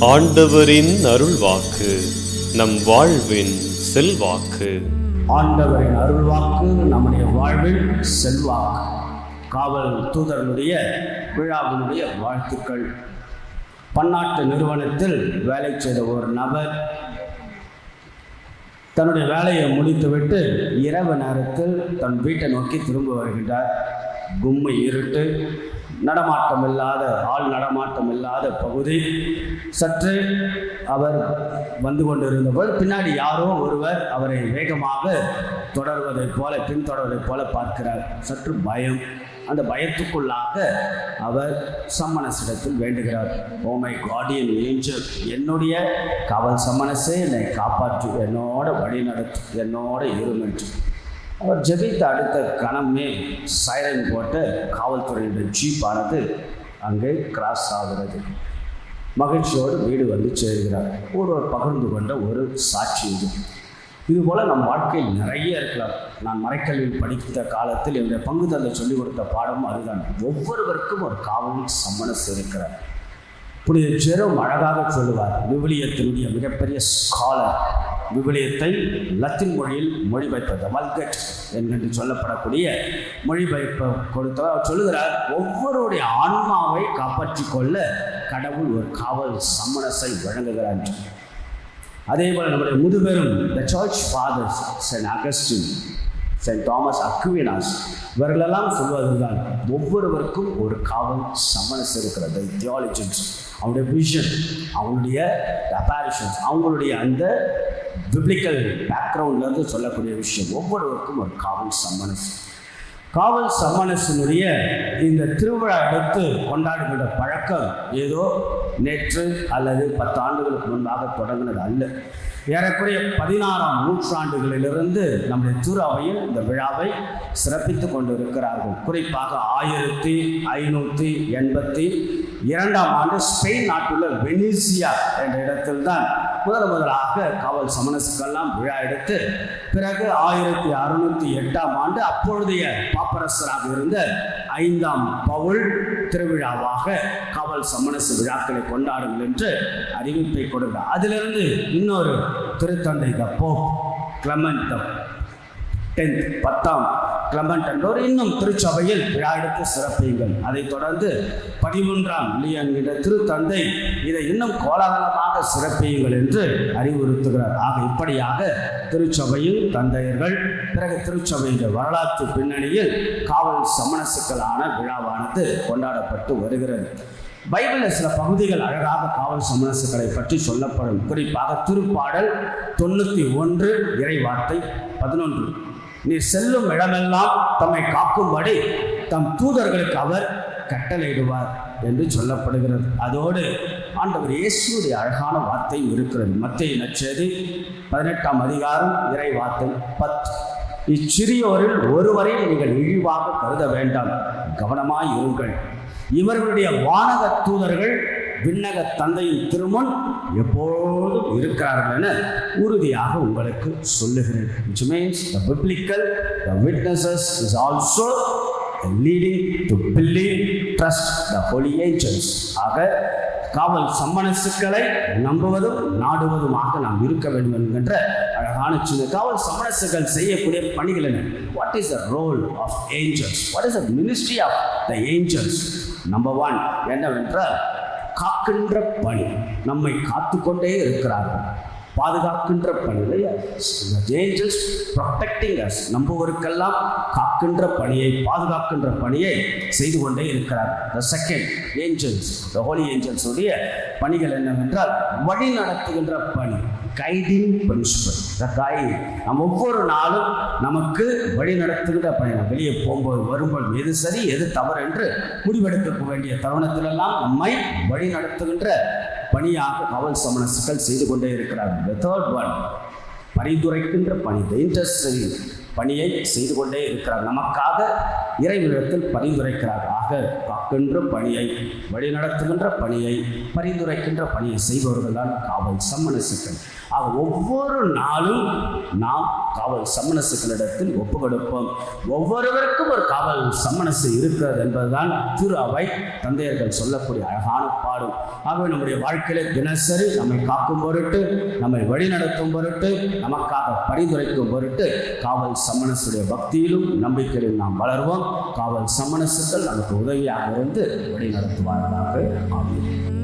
ஆண்டவரின் அருள்வாக்கு நம் வாழ்வின் செல்வாக்கு. ஆண்டவரின் அருள்வாக்கு நம்முடைய வாழ்வில் செல்வாக்கு. காவல் தூதரனுடைய விழாவினுடைய வாழ்த்துக்கள். பன்னாட்டு நிறுவனத்தில் வேலை செய்த ஒரு நபர் தன்னுடைய வேலையை முடித்துவிட்டு இரவு நேரத்தில் தன் வீட்டை நோக்கி திரும்ப வருகின்றார். கும்மை இருட்டு நடமாட்டம் இல்லாத ஆள் நடமாட்டம் இல்லாத பகுதி. சற்று அவர் வந்து கொண்டிருந்தபோது பின்னாடி யாரோ ஒருவர் அவரை வேகமாக தொடர்வதைப் போல பின்தொடர்வதைப் போல பார்க்கிறார். சற்று பயம். அந்த பயத்துக்குள்ளாக அவர் சம்மனசிடத்தில் வேண்டுகிறார். ஓமை காடியன் கார்டியன் ஏஞ்சல் என்னுடைய காவல் சம்மனஸே என்னை காப்பாற்று என்னோட வழி நடத்து என்னோட இருமென்று அவர் ஜெபித்த அடுத்த கணமே சைரன் போட்ட காவல்துறையினுடைய ஜீப்பானது அங்கே கிராஸ் ஆகிறது. மகிழ்ச்சியோடு வீடு வந்து சேர்கிறார். ஒருவர் பகிர்ந்து கொண்ட ஒரு சாட்சி இது. இதுபோல் நம் வாழ்க்கையில் நிறைய இருக்கலாம். நான் மறைக்கல்வி படித்த காலத்தில் என்னுடைய பங்கு தந்தை சொல்லிக் கொடுத்த பாடமும் அதுதான். ஒவ்வொருவருக்கும் ஒரு காவல் சம்மனஸ் இருக்கிறார். புனித ஜெரம் அழகாக சொல்லுவார். விவிலியத்தினுடைய மிகப்பெரிய ஸ்காலர் விவிலியத்தை லத்தீன் மொழியில் மொழிபெயர்ப்பது மல்கட் என்று சொல்லப்படக்கூடிய மொழிபெயர்ப்ப கொடுத்தவர் அவர் சொல்லுகிறார் ஒவ்வொருடைய ஆன்மாவை காப்பாற்றிக் கொள்ள கடவுள் ஒரு காவல் சம்மனஸை வழங்குகிறார் என்று. அதே போல் நம்முடைய முதுபெரும் the church fathers saint Augustine saint Thomas Aquinas இவர்களெல்லாம் சொல்வதுதான் ஒவ்வொருவருக்கும் ஒரு காவல் சமனஸ் இருக்கிறது. தியாலஜின்ஸ் அவனுடைய விஷன் அவனுடைய அப்பாரிஷன்ஸ் அவங்களுடைய அந்த பிப்ளிக்கல் பேக்ரவுண்ட்லேருந்து சொல்லக்கூடிய விஷயம் ஒவ்வொருவருக்கும் ஒரு காவல் சம்மனஸ் காவல் சம்மனஸினுடைய இந்த திருவிழா எடுத்து கொண்டாடுகின்ற பழக்கம் ஏதோ நேற்று அல்லது பத்து ஆண்டுகளுக்கு முன்பாக தொடங்கினது அல்ல. ஏறக்குறைய பதினாறாம் நூற்றாண்டுகளிலிருந்து நம்முடைய திரு அவையில் இந்த விழாவை சிறப்பித்து கொண்டு இருக்கிறார்கள் குறிப்பாக ஆயிரத்தி ஐநூற்றி எண்பத்தி இரண்டாம் ஆண்டு ஸ்பெயின் நாட்டுள்ள வெனிசியா என்ற இடத்தில்தான் முதல் முதலாக காவல் சமணசுக்கெல்லாம் விழா எடுத்து பிறகு ஆயிரத்தி அறுநூற்றி எட்டாம் ஆண்டு அப்பொழுதைய பாப்பரசராக இருந்த ஐந்தாம் பவுல் திருவிழாவாக காவல் சமணசு விழாக்களை கொண்டாடுங்கள் என்று அறிவிப்பை கொடுங்க அதிலிருந்து இன்னொரு திருத்தந்தை the pope Clement the tenth பத்தாம் கிளமண்ட் என்பவர் இன்னும் திருச்சபையில் விழா எடுத்து சிறப்பியுங்கள் அதைத் தொடர்ந்து பதிமூன்றாம் லியன் என்ற திருத்தந்தை இதை இன்னும் கோலாகலமாக சிறப்பியுங்கள் என்று அறிவுறுத்துகிறார். ஆக இப்படியாக திருச்சபையில் தந்தையர்கள் பிறகு திருச்சபையின் வரலாற்று பின்னணியில் காவல் சமணசுக்களான விழாவானது கொண்டாடப்பட்டு வருகிறது. பைபிளில் சில பகுதிகள் அழகாக காவல் சமரசுகளை பற்றி சொல்லப்படும். குறிப்பாக திருப்பாடல் தொண்ணூற்றி ஒன்று இறைவார்த்தை பதினொன்று. நீர் செல்லும் இடமெல்லாம் தம்மை காக்கும்படி தம் தூதர்களுக்கு அவர் கட்டளையிடுவார் என்று சொல்லப்படுகிறது. அதோடு ஆண்டவர் இயேசுடைய அழகான வார்த்தை இருக்கிறது. மத்திய நச்சது பதினெட்டாம் அதிகாரம் இறை வார்த்தை பத்து. இச்சிறியோரில் ஒருவரை நீங்கள் இழிவாக கருத வேண்டாம். கவனமாய் இருங்கள். இவர்களுடைய வானக தூதர்கள் விண்ணக தந்தையின் திருமுன் எப்பொழுதும் இருக்கிறார்கள் என உறுதியாக உங்களுக்கு சொல்லுகிறேன். Which means the biblical the witnesses is also leading to believe trust the holy angels. ஆக காவல் சம்மனசுக்களை நம்புவதும் நாடுவதுமாக நாம் இருக்க வேண்டும் என்கின்ற அழகான சின்ன காவல் சம்மனசுகள் செய்யக்கூடிய பணிகள் என்ன? What is the role of angels what is the ministry of the angels number one என்னவென்றால் காக்கின்ற பணி நம்மை காத்துக்கொண்டே இருக்கிறார்கள் பாதுகாக்கின்ற பணி ஏஞ்சல்ஸ் ப்ரொடெக்டிங் அஸ் நம்புவருக்கெல்லாம் காக்கின்ற பணியை பாதுகாக்கின்ற பணியை செய்து கொண்டே இருக்கிறார். The second angels the holy angels உடைய பணிகள் என்னவென்றால் வழி நடத்துகின்ற பணி. கைடிங் பிரின்சிபல் த கைட் நம்ம ஒவ்வொரு நாளும் நமக்கு வழி நடத்துகிற பயணம் வெளியே போகும்போது வரும்போது எது சரி எது தவறு என்று முடிவெடுக்க வேண்டிய தருணத்திலெல்லாம் நம்மை வழி நடத்துகின்ற பணியாக காவல் சமணசுகள் செய்து கொண்டே இருக்கிறார்கள். தேர்ட் ஒன் பரிந்துரைக்கின்ற பணி. த இன்டர்சரி பணியை செய்து கொண்டே இருக்கிறார். நமக்காக இறைவனிடத்தில் பரிந்துரைக்கிறார். ஆக காக்கின்ற பணியை வழிநடத்துகின்ற பணியை பரிந்துரைக்கின்ற பணியை செய்பவர்கள் தான் காவல் சம்மனசுக்கள் ஆக ஒவ்வொரு நாளும் நாம் காவல் சம்மனசுகளிடத்தில் ஒப்பு கொடுப்போம் ஒவ்வொருவருக்கும் ஒரு காவல் சம்மனசு இருக்கிறது என்பதுதான் திரு அவை தந்தையர்கள் சொல்லக்கூடிய அழகான பாடும். ஆகவே நம்முடைய வாழ்க்கையில தினசரி நம்மை காக்கும் பொருட்டு நம்மை வழிநடத்தும் பொருட்டு நமக்காக பரிந்துரைக்கும் பொருட்டு காவல் சம்மனசுடைய பக்தியிலும் நம்பிக்கையிலும் நாம் வளர்வோம். காவல் சம்மனசுகள் நமக்கு உதவியாக இருந்து வழி நடத்துவார்களாக ஆகும்